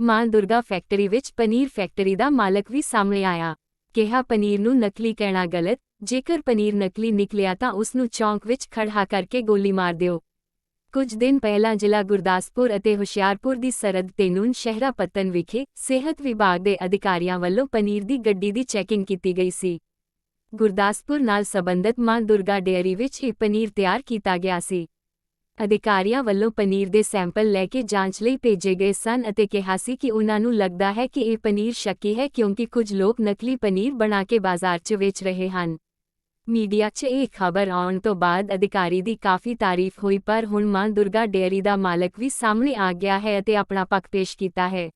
ਮਾਂ ਦੁਰਗਾ ਫੈਕਟਰੀ ਵਿੱਚ ਪਨੀਰ ਫੈਕਟਰੀ ਦਾ ਮਾਲਕ ਵੀ ਸਾਹਮਣੇ ਆਇਆ। ਕਿਹਾ, ਪਨੀਰ ਨੂੰ ਨਕਲੀ ਕਹਿਣਾ ਗਲਤ, ਜੇਕਰ ਪਨੀਰ ਨਕਲੀ ਨਿਕਲਿਆ ਤਾਂ ਉਸ ਨੂੰ ਚੌਂਕ ਵਿੱਚ ਖੜ੍ਹਾ ਕਰਕੇ ਗੋਲੀ ਮਾਰ ਦਿਓ। ਕੁਝ ਦਿਨ ਪਹਿਲਾਂ ਜ਼ਿਲ੍ਹਾ ਗੁਰਦਾਸਪੁਰ ਅਤੇ ਹੁਸ਼ਿਆਰਪੁਰ ਦੀ ਸਰਹੱਦ ਤੇ ਨੂਨ ਸ਼ਹਿਰਾ ਪੱਤਨ ਵਿਖੇ ਸਿਹਤ ਵਿਭਾਗ ਦੇ ਅਧਿਕਾਰੀਆਂ ਵੱਲੋਂ ਪਨੀਰ ਦੀ ਗੱਡੀ ਦੀ ਚੈਕਿੰਗ ਕੀਤੀ ਗਈ ਸੀ। ਗੁਰਦਾਸਪੁਰ ਨਾਲ ਸਬੰਧਤ ਮਾਂ ਦੁਰਗਾ ਡੇਅਰੀ ਵਿੱਚ ਇਹ ਪਨੀਰ ਤਿਆਰ ਕੀਤਾ ਗਿਆ ਸੀ। ਅਧਿਕਾਰੀਆਂ ਵੱਲੋਂ ਪਨੀਰ ਦੇ ਸੈਂਪਲ ਲੈ ਕੇ ਜਾਂਚ ਲਈ ਭੇਜੇ ਗਏ ਸਨ ਅਤੇ ਕਿਹਾ ਸੀ ਕਿ ਉਨ੍ਹਾਂ ਨੂੰ ਲੱਗਦਾ ਹੈ ਕਿ ਇਹ ਪਨੀਰ ਸ਼ੱਕੀ ਹੈ ਕਿਉਂਕਿ ਕੁਝ ਲੋਕ ਨਕਲੀ ਪਨੀਰ ਬਣਾ ਕੇ ਬਾਜ਼ਾਰ 'ਚ ਵੇਚ ਰਹੇ ਹਨ। ਮੀਡੀਆ 'ਚ ਇਹ ਖਬਰ ਆਉਣ ਤੋਂ ਬਾਅਦ ਅਧਿਕਾਰੀ ਦੀ ਕਾਫੀ ਤਾਰੀਫ ਹੋਈ ਪਰ ਹੁਣ ਮਾਂ ਦੁਰਗਾ ਡੇਅਰੀ ਦਾ ਮਾਲਕ ਵੀ ਸਾਹਮਣੇ ਆ ਗਿਆ ਹੈ ਅਤੇ ਆਪਣਾ ਪੱਖ ਪੇਸ਼ ਕੀਤਾ ਹੈ।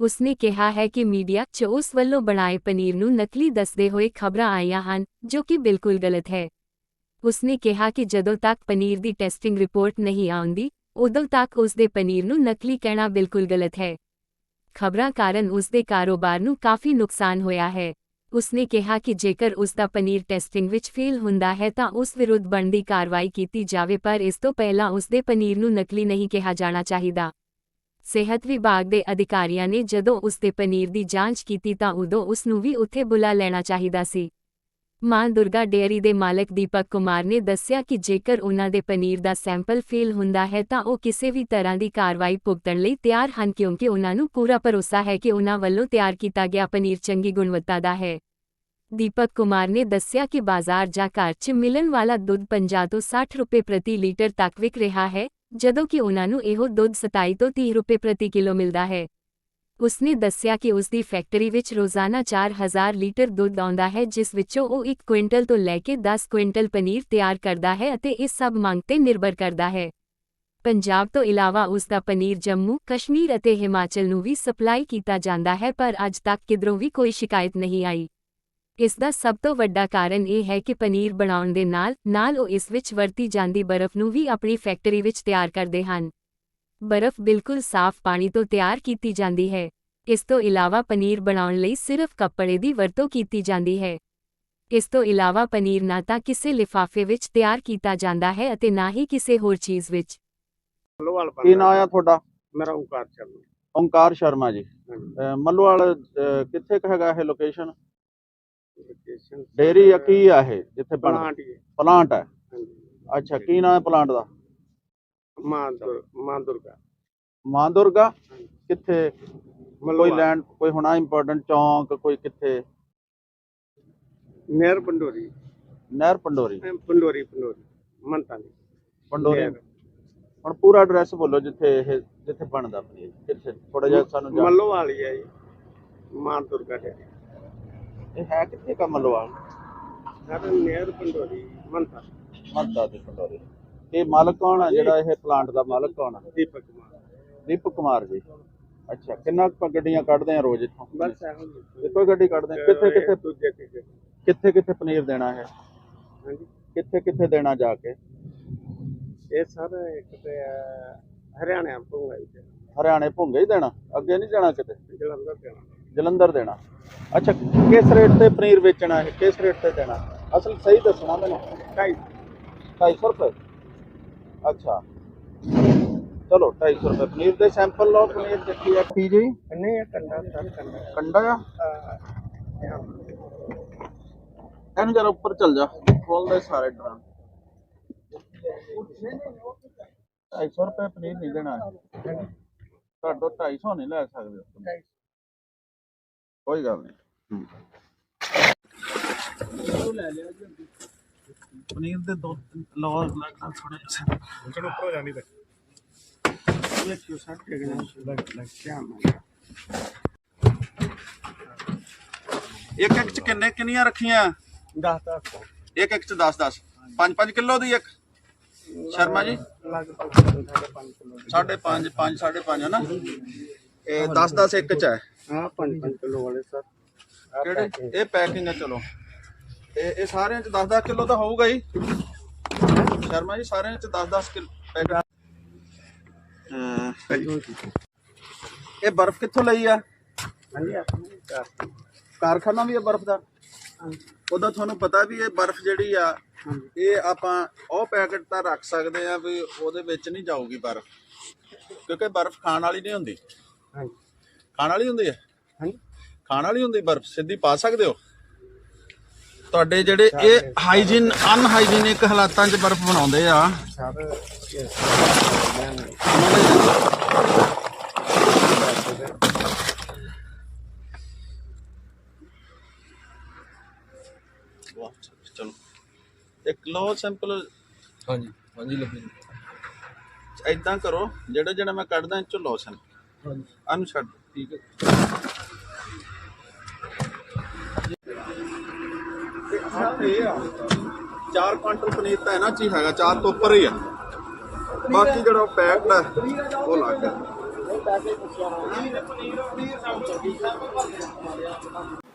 ਉਸਨੇ ਕਿਹਾ ਹੈ ਕਿ ਮੀਡੀਆ 'ਚ ਉਸ ਵੱਲੋਂ ਬਣਾਏ ਪਨੀਰ ਨੂੰ ਨਕਲੀ ਦੱਸਦੇ ਹੋਏ ਖਬਰਾਂ ਆਈਆਂ ਹਨ, ਜੋ ਕਿ ਬਿਲਕੁਲ ਗਲਤ ਹੈ। ਉਸਨੇ ਕਿਹਾ ਕਿ ਜਦੋਂ ਤੱਕ ਪਨੀਰ ਦੀ ਟੈਸਟਿੰਗ ਰਿਪੋਰਟ ਨਹੀਂ ਆਉਂਦੀ, ਉਦੋਂ ਤੱਕ ਉਸ ਦੇ ਪਨੀਰ ਨੂੰ ਨਕਲੀ ਕਹਿਣਾ ਬਿਲਕੁਲ ਗਲਤ ਹੈ। ਖਬਰਾਂ ਕਾਰਨ ਉਸ ਦੇ ਕਾਰੋਬਾਰ ਨੂੰ ਕਾਫੀ ਨੁਕਸਾਨ ਹੋਇਆ ਹੈ। ਉਸਨੇ ਕਿਹਾ ਕਿ ਜੇਕਰ ਉਸ ਦਾ ਪਨੀਰ ਟੈਸਟਿੰਗ ਵਿੱਚ ਫੇਲ ਹੁੰਦਾ ਹੈ ਤਾਂ ਉਸ ਵਿਰੁੱਧ ਬਣਦੀ ਕਾਰਵਾਈ ਕੀਤੀ ਜਾਵੇ, ਪਰ ਇਸ ਤੋਂ ਪਹਿਲਾਂ ਉਸ ਦੇ ਪਨੀਰ ਨੂੰ ਨਕਲੀ ਨਹੀਂ ਕਿਹਾ ਜਾਣਾ ਚਾਹੀਦਾ। ਸਿਹਤ ਵਿਭਾਗ ਦੇ ਅਧਿਕਾਰੀਆਂ ਨੇ ਜਦੋਂ ਉਸ ਦੇ ਪਨੀਰ ਦੀ ਜਾਂਚ ਕੀਤੀ ਤਾਂ ਉਦੋਂ ਉਸ ਨੂੰ ਵੀ ਉੱਥੇ ਬੁਲਾ ਲੈਣਾ ਚਾਹੀਦਾ ਸੀ। ਮਾਂ ਦੁਰਗਾ ਡੇਅਰੀ ਦੇ ਮਾਲਕ ਦੀਪਕ ਕੁਮਾਰ ਨੇ ਦੱਸਿਆ ਕਿ ਜੇਕਰ ਉਨ੍ਹਾਂ ਦੇ ਪਨੀਰ ਦਾ ਸੈਂਪਲ ਫੇਲ ਹੁੰਦਾ ਹੈ ਤਾਂ ਉਹ ਕਿਸੇ ਵੀ ਤਰ੍ਹਾਂ ਦੀ ਕਾਰਵਾਈ ਭੁਗਤਣ ਲਈ ਤਿਆਰ ਹਨ ਕਿਉਂਕਿ ਉਨ੍ਹਾਂ ਨੂੰ ਪੂਰਾ ਭਰੋਸਾ ਹੈ ਕਿ ਉਨ੍ਹਾਂ ਵੱਲੋਂ ਤਿਆਰ ਕੀਤਾ ਗਿਆ ਪਨੀਰ ਚੰਗੀ ਗੁਣਵੱਤਾ ਦਾ ਹੈ। ਦੀਪਕ ਕੁਮਾਰ ਨੇ ਦੱਸਿਆ ਕਿ ਬਾਜ਼ਾਰ ਜਾਂ ਘਰ 'ਚ ਮਿਲਣ ਵਾਲਾ ਦੁੱਧ 50 ਤੋਂ 60 ਰੁਪਏ ਪ੍ਰਤੀ ਲੀਟਰ ਤੱਕ ਵਿਕ ਰਿਹਾ ਹੈ, ਜਦੋਂ ਕਿ ਉਨ੍ਹਾਂ ਨੂੰ ਇਹੋ ਦੁੱਧ 27 ਤੋਂ 30 ਰੁਪਏ ਪ੍ਰਤੀ ਕਿਲੋ ਮਿਲਦਾ ਹੈ। ਉਸਨੇ ਦੱਸਿਆ ਕਿ ਉਸ ਦੀ ਫੈਕਟਰੀ ਵਿੱਚ ਰੋਜ਼ਾਨਾ 4000 ਲੀਟਰ ਦੁੱਧ ਆਉਂਦਾ ਹੈ, ਜਿਸ ਵਿੱਚੋਂ ਉਹ 1 ਕੁਇੰਟਲ ਤੋਂ ਲੈ ਕੇ 10 ਕੁਇੰਟਲ ਪਨੀਰ ਤਿਆਰ ਕਰਦਾ ਹੈ ਅਤੇ ਇਸ ਸਭ ਮੰਗ ਤੇ ਨਿਰਭਰ ਕਰਦਾ ਹੈ। ਪੰਜਾਬ ਤੋਂ ਇਲਾਵਾ ਉਸ ਦਾ ਪਨੀਰ ਜੰਮੂ, ਕਸ਼ਮੀਰ ਅਤੇ ਹਿਮਾਚਲ ਨੂੰ ਵੀ ਸਪਲਾਈ ਕੀਤਾ ਜਾਂਦਾ ਹੈ, ਪਰ ਅੱਜ ਤੱਕ ਕਿਧਰੋਂ ਵੀ ਕੋਈ ਸ਼ਿਕਾਇਤ ਨਹੀਂ ਆਈ। ਇਸ ਦਾ ਸਭ ਤੋਂ ਵੱਡਾ ਕਾਰਨ ਇਹ ਹੈ ਕਿ ਪਨੀਰ ਬਣਾਉਣ ਦੇ ਨਾਲ ਨਾਲ ਉਹ ਇਸ ਵਿੱਚ ਵਰਤੀ ਜਾਂਦੀ ਬਰਫ਼ ਨੂੰ ਵੀ ਆਪਣੀ ਫੈਕਟਰੀ ਵਿੱਚ ਤਿਆਰ ਕਰਦੇ ਹਨ। ਬਰਫ਼ ਬਿਲਕੁਲ ਸਾਫ਼ ਪਾਣੀ ਤੋਂ ਤਿਆਰ ਕੀਤੀ ਜਾਂਦੀ ਹੈ। ਇਸ ਤੋਂ ਇਲਾਵਾ ਪਨੀਰ ਬਣਾਉਣ ਲਈ ਸਿਰਫ ਕੱਪੜੇ ਦੀ ਵਰਤੋਂ ਕੀਤੀ ਜਾਂਦੀ ਹੈ। ਇਸ ਤੋਂ ਇਲਾਵਾ ਪਨੀਰ ਨਾ ਤਾਂ ਕਿਸੇ ਲਿਫਾਫੇ ਵਿੱਚ ਤਿਆਰ ਕੀਤਾ ਜਾਂਦਾ ਹੈ ਅਤੇ ਨਾ ਹੀ ਕਿਸੇ ਹੋਰ ਚੀਜ਼ ਵਿੱਚ। ਮੱਲੋਵਾਲ ਕੀ ਨਾਂ ਆ ਤੁਹਾਡਾ? ਮੇਰਾ ਓਂਕਾਰ ਸ਼ਰਮਾ। ਓਂਕਾਰ ਸ਼ਰਮਾ ਜੀ। ਮੱਲੋਵਾਲ ਕਿੱਥੇ ਹੈਗਾ ਇਹ ਲੋਕੇਸ਼ਨ ਲੋਕੇਸ਼ਨ ਡੇਰੀ ਆ ਕੀ ਆ ਇਹ? ਜਿੱਥੇ ਪਲਾਂਟ ਹੀ। ਪਲਾਂਟ ਹੈ। ਅੱਛਾ ਕੀ ਨਾਂ ਹੈ ਪਲਾਂਟ ਦਾ? ਮਾਂ ਦੁਰ ਮਾਂ ਦੁਰਗਾ। ਮਾਂ ਦੁਰਗਾ? ਕਿੱਥੇ? ਕੋਈ ਲੈਂਡ ਕੋਈ ਹੋਣਾ ਇੰਪੋਰਟੈਂਟ ਚੌਂਕ ਕੋਈ ਕਿੱਥੇ? ਨਹਿਰ ਪੰਡੋਰੀ। ਨਹਿਰ ਪੰਡੋਰੀ। ਅਹ ਪੰਡੋਰੀ ਪੰਡੋਰੀ ਮੰਤਾਂ ਦੀ। ਪੰਡੋਰੀ। ਨਹਿਰ। ਹੁਣ ਪੂਰਾ ਐਡਰੈਸ ਬੋਲੋ ਜਿੱਥੇ ਇਹ ਜਿੱਥੇ ਬਣਦਾ ਪਨੀਰ ਕਿੱਥੇ? ਥੋੜਾ ਜਿਹਾ ਸਾਨੂੰ ਜਾਣ ਮੱਲੋਵਾਲ ਹੀ ਹੈ ਜੀ। ਮਾਂ ਦੁਰਗਾ ਦੇ। ਇਹ ਹੈ ਕਿੱਥੇ ਕਾ ਮੱਲੋਵਾਲ ਸਰ ਨਹਿਰ ਪੰਡੋਰੀ ਮੰਤਾਂ। ਮੱਦਾ ਤੇ ਪੰਡੋਰੀ। ਇਹ ਮਾਲਕ ਕੌਣ ਹੈ ਜਿਹੜਾ ਇਹ ਪਲਾਂਟ ਦਾ ਮਾਲਕ ਕੌਣ ਹੈ ਦੀਪਕ ਕੁਮਾਰ। ਦੀਪਕ ਕੁਮਾਰ ਜੀ। ਅੱਛਾ ਕਿੰਨਾ ਕੁ ਗੱਡੀਆਂ ਕੱਢਦੇ ਆ ਰੋਜ਼ ਇੱਥੋਂ? ਬਸ ਇਹੋ ਜੀ ਹੀ ਗੱਡੀ ਕੱਢਦੇ ਆ? ਕਿੱਥੇ ਕਿੱਥੇ ਦੂਜੇ ਤੀਜੇ ਕਿੱਥੇ ਕਿੱਥੇ ਪਨੀਰ ਦੇਣਾ ਹੈ ਹਾਂਜੀ। ਕਿੱਥੇ ਕਿੱਥੇ ਦੇਣਾ ਜਾ ਕੇ? ਇਹ ਸਰ ਇੱਕ ਤੇ ਅਹ, ਹਰਿਆਣਾ ਤੇ ਹਰਿਆਣੇ ਭੁੰਗੇ ਹੀ ਦੇਣਾ? ਅੱਗੇ ਨਹੀਂ ਜਾਣਾ ਕਿਤੇ? ਜਲੰਧਰ ਤੇ ਜਲੰਧਰ ਦੇਣਾ। ਅੱਛਾ ਕਿਸ ਰੇਟ ਤੇ ਪਨੀਰ ਵੇਚਣਾ ਹੈ ਕਿਸ ਰੇਟ ਤੇ ਦੇਣਾ? ਅਸਲ ਸਹੀ ਦੱਸਣਾ ਮੈਨੂੰ। ਢਾਈ 250 ਰੁਪਏ? ਅੱਛਾ। ਚਲੋ 250 ਰੁਪਏ। ਪਨੀਰ ਦੇ ਸੈਂਪਲ ਲਓ ਪਨੀਰ ਦੇਖੀ ਆ। ਕੀ ਜੀ? ਨਹੀਂ ਇਹ ਕੰਡਾ ਸਰ ਕੰਡਾ। ਕੰਡਾ ਆ? ਇਹਨੂੰ ਜਰਾ ਉੱਪਰ ਚੱਲ ਜਾ। ਖੋਲ ਦੇ ਸਾਰੇ ਡਰਾਂ 250 ਰੁਪਏ ਪਨੀਰ ਨਹੀਂ ਦੇਣਾ। ਤੁਹਾਡੋ 250 ਨਹੀਂ ਲੈ ਸਕਦੇ। ਕੋਈ ਗੱਲ ਨਹੀਂ। ਪਨੀਰ ਦੇ ਦੋ ਲਓ ਲੱਗਦਾ ਥੋੜੇ ਚਲੋ ਉੱਪਰ ਹੋ ਜਾਂਦੀ ਤੇ। ਇਹ ਕਿਉਂ ਸੱਟ ਕੇ ਗਏ ਲੱਗ ਲੱਗ ਕਿਆ ਮੈਂ ਇੱਕ ਇੱਕ ਚ ਕਿੰਨੇ ਕਿੰਨੀਆਂ ਰੱਖੀਆਂ? ਦਸ ਦਸ। ਇੱਕ ਇੱਕ ਚ 10 10 5 5 ਕਿਲੋ ਦੀ ਇੱਕ? ਸ਼ਰਮਾ ਜੀ? ਲਗਭਗ ਸਾਢੇ ਪੰਜ ਕਿਲੋ ਸਾਢੇ 5 5 ਸਾਢੇ 5 ਹੈ ਨਾ? ਇਹ 10 10 ਇੱਕ ਚ ਹੈ। ਹਾਂ ਪੰਜ ਪੰਜ ਕਿਲੋ ਵਾਲੇ ਸਰ। ਕਿਹੜੇ। ਇਹ ਪੈਕਿੰਗ ਹੈ ਚਲੋ। ਇਹ ਇਹ ਸਾਰਿਆਂ ਚ 10 10 ਕਿਲੋ ਤਾਂ ਹੋਊਗਾ ਹੀ ਸ਼ਰਮਾ ਜੀ ਸਾਰਿਆਂ ਚ 10 10 ਕਿਲੋ ਇਹ ਬਰਫ਼ ਕਿੱਥੋਂ ਲਈ ਆ? ਹਾਂਜੀ ਆਪਣੇ ਘਰ ਕਾਰਖਾਨਾ ਵੀ ਹੈ ਬਰਫ਼ ਦਾ? ਉਹਦਾ ਤੁਹਾਨੂੰ ਪਤਾ ਵੀ ਇਹ ਬਰਫ਼ ਜਿਹੜੀ ਆ ਇਹ ਆਪਾਂ ਉਹ ਪੈਕਟ ਤਾਂ ਰੱਖ ਸਕਦੇ ਆ ਵੀ ਉਹਦੇ ਵਿੱਚ ਨਹੀਂ ਜਾਊਗੀ ਬਰਫ਼। ਕਿਉਂਕਿ ਬਰਫ਼ ਖਾਣ ਵਾਲੀ ਨਹੀਂ ਹੁੰਦੀ। ਹਾਂਜੀ। ਖਾਣ ਵਾਲੀ ਹੁੰਦੀ ਹੈ? ਹਾਂਜੀ। ਖਾਣ ਵਾਲੀ ਹੁੰਦੀ ਬਰਫ਼ ਸਿੱਧੀ ਪਾ ਸਕਦੇ ਹੋ? ਤੁਹਾਡੇ ਜਿਹੜੇ ਇਹ ਹਾਈਜੀਨ ਅਨਹਾਈਜੀਨਿਕ ਹਾਲਾਤਾਂ 'ਚ ਬਰਫ਼ ਬਣਾਉਂਦੇ ਆ। ਚਲੋ। ਇੱਕ ਲੋ ਸੈਂਪਲ ਹਾਂਜੀ ਹਾਂਜੀ ਲੱਗੀ ਐਦਾਂ ਕਰੋ ਜਿਹੜਾ ਜਿਹੜਾ ਮੈਂ ਕੱਢਦਾ ਇਹ ਚੋਂ ਲੋ ਸੈਂਪਲ ਹਾਂਜੀ। ਅਨੂ ਛੱਡ ਠੀਕ ਹੈ। ਇਹ ਆ। 4 ਕੁਇੰਟਲ ਪਨੀਰ ਤਾਂ ਇਹਨਾਂ ਚ ਹੀ ਹੈਗਾ 4 ਤੋਂ ਉੱਪਰ ਹੀ ਆ। ਬਾਕੀ ਜਿਹੜਾ ਪੈਕਡ ਹੈ ਉਹ ਲੱਗ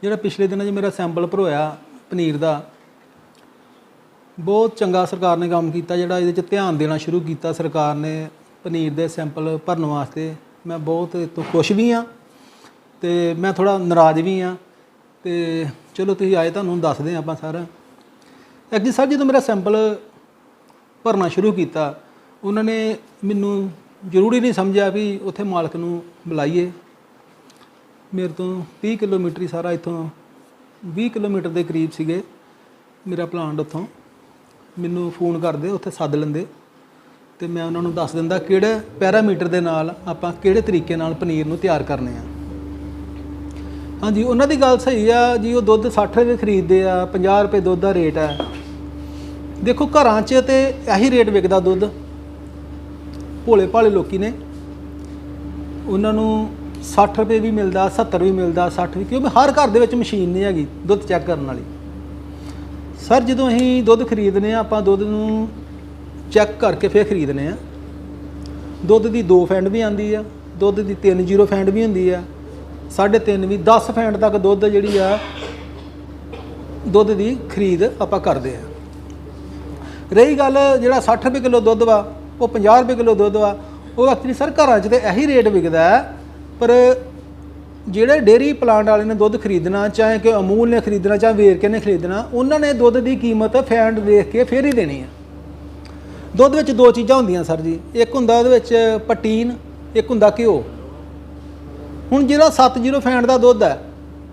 ਜਿਹੜਾ ਪਿਛਲੇ ਦਿਨਾਂ 'ਚ ਮੇਰਾ ਸੈਂਪਲ ਭਰੋਇਆ ਪਨੀਰ ਦਾ, ਬਹੁਤ ਚੰਗਾ ਸਰਕਾਰ ਨੇ ਕੰਮ ਕੀਤਾ, ਜਿਹੜਾ ਇਹਦੇ 'ਚ ਧਿਆਨ ਦੇਣਾ ਸ਼ੁਰੂ ਕੀਤਾ ਸਰਕਾਰ ਨੇ ਪਨੀਰ ਦੇ ਸੈਂਪਲ ਭਰਨ ਵਾਸਤੇ। ਮੈਂ ਬਹੁਤ ਇਹ ਤੋਂ ਖੁਸ਼ ਵੀ ਹਾਂ ਤੇ ਮੈਂ ਥੋੜਾ ਨਾਰਾਜ਼ ਵੀ ਹਾਂ ਤੇ ਚਲੋ ਤੁਸੀਂ ਆਏ ਤੁਹਾਨੂੰ ਦੱਸਦੇ ਹਾਂ ਆਪਾਂ ਸਾਰਾ। ਐਕਚੁਅਲੀ ਸਰ ਜਦੋਂ ਮੇਰਾ ਸੈਂਪਲ ਭਰਨਾ ਸ਼ੁਰੂ ਕੀਤਾ, ਉਹਨਾਂ ਨੇ ਮੈਨੂੰ ਜ਼ਰੂਰੀ ਨਹੀਂ ਸਮਝਿਆ ਵੀ ਉੱਥੇ ਮਾਲਕ ਨੂੰ ਬੁਲਾਈਏ। ਮੇਰੇ ਤੋਂ 30 ਕਿਲੋਮੀਟਰ ਹੀ ਸਾਰਾ ਇੱਥੋਂ 20 ਕਿਲੋਮੀਟਰ ਦੇ ਕਰੀਬ ਸੀਗੇ ਮੇਰਾ ਪਲਾਂਟ ਉੱਥੋਂ। ਮੈਨੂੰ ਫੋਨ ਕਰਦੇ, ਉੱਥੇ ਸੱਦ ਲੈਂਦੇ ਤੇ ਮੈਂ ਉਹਨਾਂ ਨੂੰ ਦੱਸ ਦਿੰਦਾ ਕਿਹੜੇ ਪੈਰਾਮੀਟਰ ਦੇ ਨਾਲ ਆਪਾਂ ਕਿਹੜੇ ਤਰੀਕੇ ਨਾਲ ਪਨੀਰ ਨੂੰ ਤਿਆਰ ਕਰਨੇ ਆ। ਹਾਂਜੀ, ਉਹਨਾਂ ਦੀ ਗੱਲ ਸਹੀ ਆ ਜੀ, ਉਹ ਦੁੱਧ 60 ਰੁਪਏ ਖਰੀਦਦੇ ਆ 50 ਰੁਪਏ ਦੁੱਧ ਦਾ ਰੇਟ ਹੈ ਦੇਖੋ, ਘਰਾਂ 'ਚ ਤੇ ਇਹੀ ਰੇਟ ਵਿਕਦਾ ਦੁੱਧ। ਭੋਲੇ ਭਾਲੇ ਲੋਕੀ ਨੇ। ਉਹਨਾਂ ਨੂੰ 60 ਰੁਪਏ ਵੀ ਮਿਲਦਾ 70 ਵੀ ਮਿਲਦਾ 60 ਵੀ, ਕਿਉਂਕਿ ਹਰ ਘਰ ਦੇ ਵਿੱਚ ਮਸ਼ੀਨ ਨਹੀਂ ਹੈਗੀ ਦੁੱਧ ਚੈੱਕ ਕਰਨ ਵਾਲੀ। ਸਰ, ਜਦੋਂ ਅਸੀਂ ਦੁੱਧ ਖਰੀਦਨੇ ਆ ਆਪਾਂ ਦੁੱਧ ਨੂੰ ਚੈੱਕ ਕਰਕੇ ਫਿਰ ਖਰੀਦਨੇ ਆ ਦੁੱਧ ਦੀ 2 ਫੈਂਡ ਵੀ ਆਂਦੀ ਆ, ਦੁੱਧ ਦੀ 3 ਜ਼ੀਰੋ ਫੈਂਡ ਵੀ ਹੁੰਦੀ ਆ। 3.5 ਵੀ 10 ਫੈਂਟ ਤੱਕ ਦੁੱਧ ਜਿਹੜੀ ਆ, ਦੁੱਧ ਦੀ ਖਰੀਦ ਆਪਾਂ ਕਰਦੇ ਆ। ਰਹੀ ਗੱਲ ਜਿਹੜਾ 60 ਰੁਪਏ ਕਿਲੋ ਦੁੱਧ ਵਾ, ਉਹ 50 ਰੁਪਏ ਕਿਲੋ ਦੁੱਧ ਵਾ, ਉਹ ਐਕਚੁਅਲੀ ਸਰ ਘਰਾਂ 'ਚ ਤੇ ਇਹੀ ਰੇਟ ਵਿਕਦਾ ਪਰ ਜਿਹੜੇ ਡੇਰੀ ਪਲਾਂਟ ਵਾਲੇ ਨੇ ਦੁੱਧ ਖਰੀਦਣਾ, ਚਾਹੇ ਕਿ ਅਮੂਲ ਨੇ ਖਰੀਦਣਾ, ਚਾਹੇ ਵੇਰਕੇ ਨੇ ਖਰੀਦਣਾ, ਉਹਨਾਂ ਨੇ ਦੁੱਧ ਦੀ ਕੀਮਤ ਫੈਂਟ ਦੇਖ ਕੇ ਫੇਰ ਹੀ ਦੇਣੀ ਆ। ਦੁੱਧ ਵਿੱਚ ਦੋ ਚੀਜ਼ਾਂ ਹੁੰਦੀਆਂ ਸਰ ਜੀ, ਇੱਕ ਹੁੰਦਾ ਉਹਦੇ ਵਿੱਚ ਪਟੀਨ, ਇੱਕ ਹੁੰਦਾ ਘਿਓ। ਹੁਣ ਜਿਹੜਾ 70 ਫੈਂਟ ਦਾ ਦੁੱਧ ਹੈ,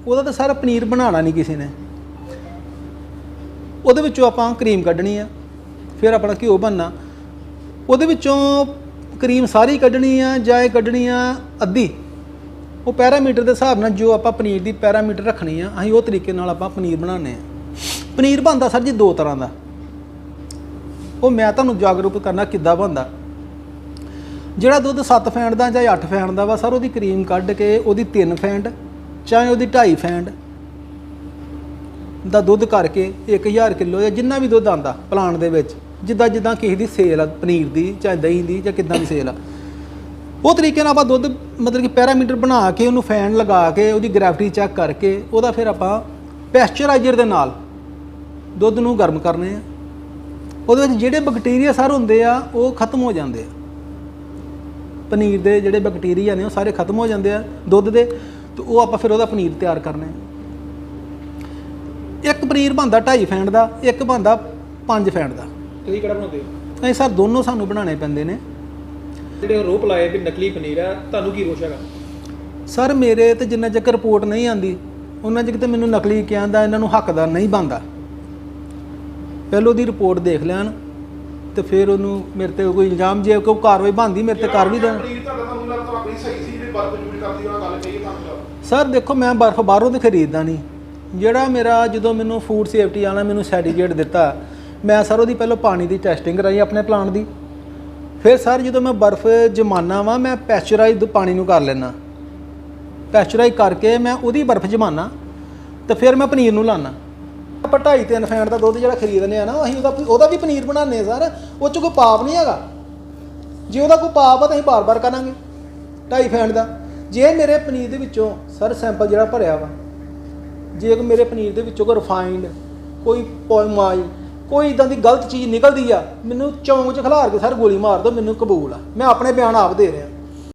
ਉਹਦਾ ਤਾਂ ਸਾਰਾ ਪਨੀਰ ਬਣਾਉਣਾ ਨਹੀਂ ਕਿਸੇ ਨੇ। ਉਹਦੇ ਵਿੱਚੋਂ ਆਪਾਂ ਕਰੀਮ ਕੱਢਣੀ ਆ, ਫਿਰ ਆਪਣਾ ਘਿਓ ਬਣਨਾ। ਉਹਦੇ ਵਿੱਚੋਂ ਕਰੀਮ ਸਾਰੀ ਕੱਢਣੀ ਆ ਜਾਂ ਇਹ ਕੱਢਣੀ ਆ ਅੱਧੀ। ਉਹ ਪੈਰਾਮੀਟਰ ਦੇ ਹਿਸਾਬ ਨਾਲ ਜੋ ਆਪਾਂ ਪਨੀਰ ਦੀ ਪੈਰਾਮੀਟਰ ਰੱਖਣੀ ਆ, ਅਸੀਂ ਉਹ ਤਰੀਕੇ ਨਾਲ ਆਪਾਂ ਪਨੀਰ ਬਣਾਉਂਦੇ ਆ। ਪਨੀਰ ਬਣਦਾ ਸਰ ਜੀ ਦੋ ਤਰ੍ਹਾਂ ਦਾ। ਉਹ ਮੈਂ ਤੁਹਾਨੂੰ ਜਾਗਰੂਕ ਕਰਨਾ ਕਿੱਦਾਂ ਬਣਦਾ। ਜਿਹੜਾ ਦੁੱਧ 7 ਫੈਂਡ ਦਾ ਜਾਂ 8 ਫੈਂਡ ਦਾ ਵਾ, ਸਰ ਉਹਦੀ ਕਰੀਮ ਕੱਢ ਕੇ ਉਹਦੀ 3 ਫੈਂਡ ਚਾਹੇ ਉਹਦੀ 2.5 ਫੈਂਡ ਦਾ ਦੁੱਧ ਕਰਕੇ 1000 ਕਿਲੋ ਜਾਂ ਜਿੰਨਾ ਵੀ ਦੁੱਧ ਆਂਦਾ ਪਲਾਂਟ ਦੇ ਵਿੱਚ, ਜਿੱਦਾਂ ਜਿੱਦਾਂ ਕਿਸੇ ਦੀ ਸੇਲ ਆ, ਪਨੀਰ ਦੀ ਚਾਹੇ ਦਹੀਂ ਦੀ ਜਾਂ ਕਿੱਦਾਂ ਦੀ ਸੇਲ ਆ। ਉਹ ਤਰੀਕੇ ਨਾਲ ਆਪਾਂ ਦੁੱਧ ਮਤਲਬ ਕਿ ਪੈਰਾਮੀਟਰ ਬਣਾ ਕੇ ਉਹਨੂੰ ਫੈਨ ਲਗਾ ਕੇ ਉਹਦੀ ਗ੍ਰੈਵਿਟੀ ਚੈੱਕ ਕਰਕੇ ਉਹਦਾ ਫਿਰ ਆਪਾਂ ਪੈਸਚਰਾਈਜ਼ਰ ਦੇ ਨਾਲ ਦੁੱਧ ਨੂੰ ਗਰਮ ਕਰਨੇ ਆ। ਉਹਦੇ ਵਿੱਚ ਜਿਹੜੇ ਬੈਕਟੀਰੀਆ ਸਰ ਹੁੰਦੇ ਆ, ਉਹ ਖਤਮ ਹੋ ਜਾਂਦੇ ਆ। ਪਨੀਰ ਦੇ ਜਿਹੜੇ ਬੈਕਟੀਰੀਆ ਨੇ ਉਹ ਸਾਰੇ ਖਤਮ ਹੋ ਜਾਂਦੇ ਆ ਦੁੱਧ ਦੇ ਤੇ ਉਹ ਆਪਾਂ ਫਿਰ ਉਹਦਾ ਪਨੀਰ ਤਿਆਰ ਕਰਨਾ ਇੱਕ ਪਨੀਰ ਬਣਦਾ 2.5 ਫੈਂਡ ਦਾ ਇੱਕ ਬਣਦਾ 5 ਫੈਂਡ ਦਾ। ਤੁਸੀਂ ਕਿਹੜਾ ਬਣਾਉਂਦੇ ਹੋ? ਇਹ ਸਰ ਦੋਨੋਂ ਸਾਨੂੰ ਬਣਾਉਣੇ ਪੈਂਦੇ ਨੇ। ਜਿਹੜੇ ਰੋਪ ਲਾਏ ਵੀ ਨਕਲੀ ਪਨੀਰ ਆ ਤੁਹਾਨੂੰ ਕੀ ਰੋਸ਼ ਹੈਗਾ? ਸਰ ਮੇਰੇ ਤੇ ਜਿੰਨਾ ਚਿਰ ਰਿਪੋਰਟ ਨਹੀਂ ਆਂਦੀ ਉਹਨਾਂ ਚਿਰ ਤੇ ਮੈਨੂੰ ਨਕਲੀ ਕਹਿੰਦਾ ਇਹਨਾਂ ਨੂੰ ਹੱਕਦਾਰ ਨਹੀਂ ਬਣਦਾ। ਪਹਿਲੋਂ ਦੀ ਰਿਪੋਰਟ ਦੇਖ ਲੈਣ। ਤੇ ਫਿਰ ਉਹਨੂੰ ਮੇਰੇ ਤੇ ਕੋਈ ਇਲਜ਼ਾਮ ਜੇ ਕੋਈ ਕਾਰਵਾਈ ਬਣਦੀ ਮੇਰੇ ਤੇ ਕਰ ਵੀ ਦੇਣ। ਸਰ ਦੇਖੋ ਮੈਂ ਬਰਫ਼ ਬਾਹਰੋਂ ਤੇ ਖਰੀਦਦਾ ਨਹੀਂ। ਜਿਹੜਾ ਮੇਰਾ ਜਦੋਂ ਮੈਨੂੰ ਫੂਡ ਸੇਫਟੀ ਵਾਲਾ ਮੈਨੂੰ ਸਰਟੀਫਿਕੇਟ ਦਿੱਤਾ ਮੈਂ ਸਰ ਉਹਦੀ ਪਹਿਲਾਂ ਪਾਣੀ ਦੀ ਟੈਸਟਿੰਗ ਕਰਾਈ ਆਪਣੇ ਪਲਾਂਟ ਦੀ। ਫਿਰ ਸਰ ਜਦੋਂ ਮੈਂ ਬਰਫ਼ ਜਮਾਨਾ ਵਾਂ ਮੈਂ ਪੈਸਚਰਾਈਜ਼ਡ ਪਾਣੀ ਨੂੰ ਕਰ ਲੈਣਾ ਪੈਸਚਰਾਈਜ਼ ਕਰਕੇ ਮੈਂ ਉਹਦੀ ਬਰਫ਼ ਜਮਾਨਾ ਤੇ ਫਿਰ ਮੈਂ ਪਨੀਰ ਨੂੰ ਲਾਣਾ ਆਪਾਂ ਢਾਈ ਤਿੰਨ ਫੈਂਟ ਦਾ ਦੁੱਧ ਜਿਹੜਾ ਖਰੀਦਨੇ ਆ ਨਾ, ਅਸੀਂ ਉਹਦਾ ਉਹਦਾ ਵੀ ਪਨੀਰ ਬਣਾਉਂਦੇ ਆ ਸਰ। ਉਹ ਚ ਕੋਈ ਪਾਪ ਨਹੀਂ ਹੈਗਾ। ਜੇ ਉਹਦਾ ਕੋਈ ਪਾਪ ਆ ਤਾਂ ਅਸੀਂ ਬਾਰ-ਬਾਰ ਕਰਾਂਗੇ ਢਾਈ ਫੈਂਟ ਦਾ। ਜੇ ਮੇਰੇ ਪਨੀਰ ਦੇ ਵਿੱਚੋਂ ਸਰ ਸੈਂਪਲ ਜਿਹੜਾ ਭਰਿਆ ਵਾ, ਜੇ ਕੋਈ ਮੇਰੇ ਪਨੀਰ ਦੇ ਵਿੱਚੋਂ ਕੋਈ ਰਿਫਾਈਨਡ ਕੋਈ ਪੋਇਮਾਈ ਕੋਈ ਇਦਾਂ ਦੀ ਗਲਤ ਚੀਜ਼ ਨਿਕਲਦੀ ਆ, ਮੈਨੂੰ ਚੌਂਕ 'ਚ ਖਿਲਾਰ ਕੇ ਸਰ ਗੋਲੀ ਮਾਰ ਦਿਓ, ਮੈਨੂੰ ਕਬੂਲ ਆ। ਮੈਂ ਆਪਣੇ ਬਿਆਨ ਆਪ ਦੇ ਰਿਹਾ।